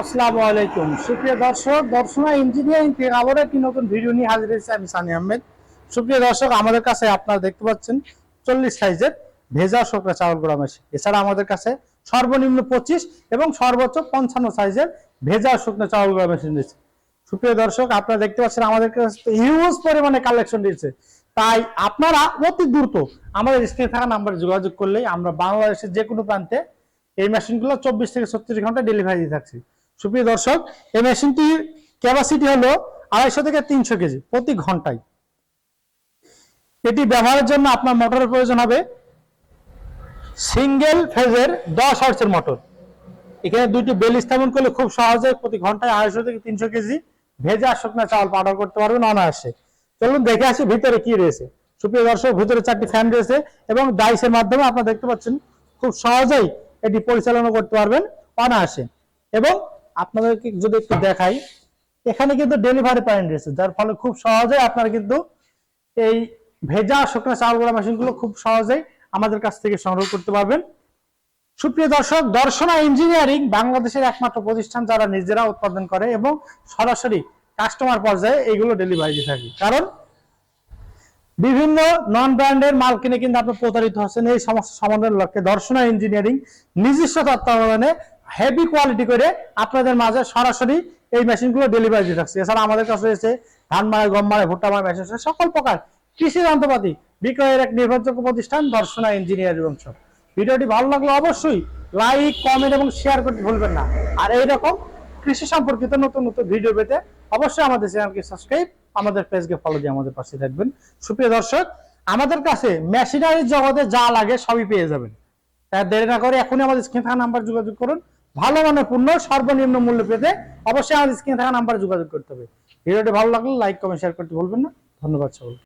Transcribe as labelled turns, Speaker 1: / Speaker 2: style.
Speaker 1: আসসালামু আলাইকুম। সুপ্রিয় দর্শক, দর্শনা ইঞ্জিনিয়ারিং থেকে আবার একটি নতুন ভিডিও নিয়ে হাজির হয়েছে আমি সানি আহমেদ। সুপ্রিয় দর্শক, আমাদের কাছে আপনারা দেখতে পাচ্ছেন চল্লিশ সাইজের ভেজা শুকনা চাউল গুঁড়া মেশিন এছাড়া আমাদের কাছে সর্বনিম্ন পঁচিশ এবং সর্বোচ্চ পঞ্চান্ন সাইজের ভেজা শুকনো চাউল গুঁড়া মেশিন রয়েছে সুপ্রিয় দর্শক, আপনারা দেখতে পাচ্ছেন আমাদের কাছে হিউজ পরিমাণে কালেকশন দিয়েছে তাই আপনারা অতি দ্রুত আমাদের স্ক্রিনে থাকা নাম্বারে যোগাযোগ করলেই আমরা বাংলাদেশের যে কোনো প্রান্তে এই মেশিনগুলো চব্বিশ থেকে ছত্রিশ ঘণ্টা ডেলিভারি দিয়ে থাকছি। সুপ্রিয় দর্শক, এই মেশিনটির ক্যাপাসিটি হলো আড়াইশো থেকে তিনশো কেজি প্রতি ঘন্টায়। এটি ব্যবহারের জন্য আপনার মোটরের প্রয়োজন হবে সিঙ্গেল ফেজের দশ হার্সের মোটর। এখানে দুইটি বেল স্থাপন করলে খুব সহজে প্রতি ঘন্টায় আড়াইশো থেকে তিনশো কেজি ভেজা শুকনা চাল পাউডার করতে পারবেন, অনায়াসে। চলুন দেখে আসি ভিতরে কি রয়েছে। সুপ্রিয় দর্শক, ভিতরে চারটি ফ্যান রয়েছে এবং ডাইসের মাধ্যমে আপনারা দেখতে পাচ্ছেন, খুব সহজেই এটি পরিচালনা করতে পারবেন, অনায়াসে। এবং আপনাদেরকে যদি একটু দেখাই, এখানে কিন্তু ডেলিভারি পয়েন্ট রয়েছে, যার ফলে খুব সহজেই আপনারা কিন্তু এই ভেজা শুকনো চাউল গুঁড়া মেশিনগুলো খুব সহজেই আমাদের কাছ থেকে সংগ্রহ করতে পারবেন। সুপ্রিয় দর্শক, দর্শনা ইঞ্জিনিয়ারিং বাংলাদেশের একমাত্র প্রতিষ্ঠান যারা নিজেরা উৎপাদন করে এবং সরাসরি কাস্টমার পর্যায়ে এগুলো ডেলিভারি দিয়ে থাকে। কারণ বিভিন্ন নন ব্র্যান্ডের মাল কিনে কিন্তু আপনি প্রতারিত হচ্ছেন, এই সমস্ত সমাধানের লক্ষ্যে দর্শনা ইঞ্জিনিয়ারিং নিজস্ব তত্ত্বাবধানে হেভি কোয়ালিটি করে আপনাদের মাঝে সরাসরি এই মেশিনগুলো ডেলিভারি দিয়ে থাকছে। এছাড়া আমাদের কাছে রয়েছে ধান মারা গম মারা ভুট্টা মারা মেশিন সকল প্রকার কৃষি যন্ত্রপাতি বিক্রয়ের এক নির্ভরযোগ্য প্রতিষ্ঠান, দর্শনা ইঞ্জিনিয়ারিং অংশ ভিডিওটি ভালো লাগলে অবশ্যই লাইক কমেন্ট এবং শেয়ার করতে ভুলবেন না। আর এইরকম কৃষি সম্পর্কিত নতুন নতুন ভিডিও পেতে অবশ্যই আমাদের চ্যানেলকে সাবস্ক্রাইব আমাদের পেজকে ফলো দিয়ে আমাদের পাশে থাকবেন। সুপ্রিয় দর্শক, আমাদের কাছে মেশিনারির জগতে যা লাগে সবই পেয়ে যাবেন। তাই দেরি না করে এখনই আমাদের স্ক্রিন থাকা নাম্বার যোগাযোগ করুন। ভালো মানের পণ্য সর্বনিম্ন মূল্য পেতে অবশ্যই আমাদের স্ক্রিনে থাকা নাম্বার যোগাযোগ করতে হবে। ভিডিওটি ভালো লাগলে লাইক কমেন্ট শেয়ার করতে ভুলবেন না। ধন্যবাদ সকলকে।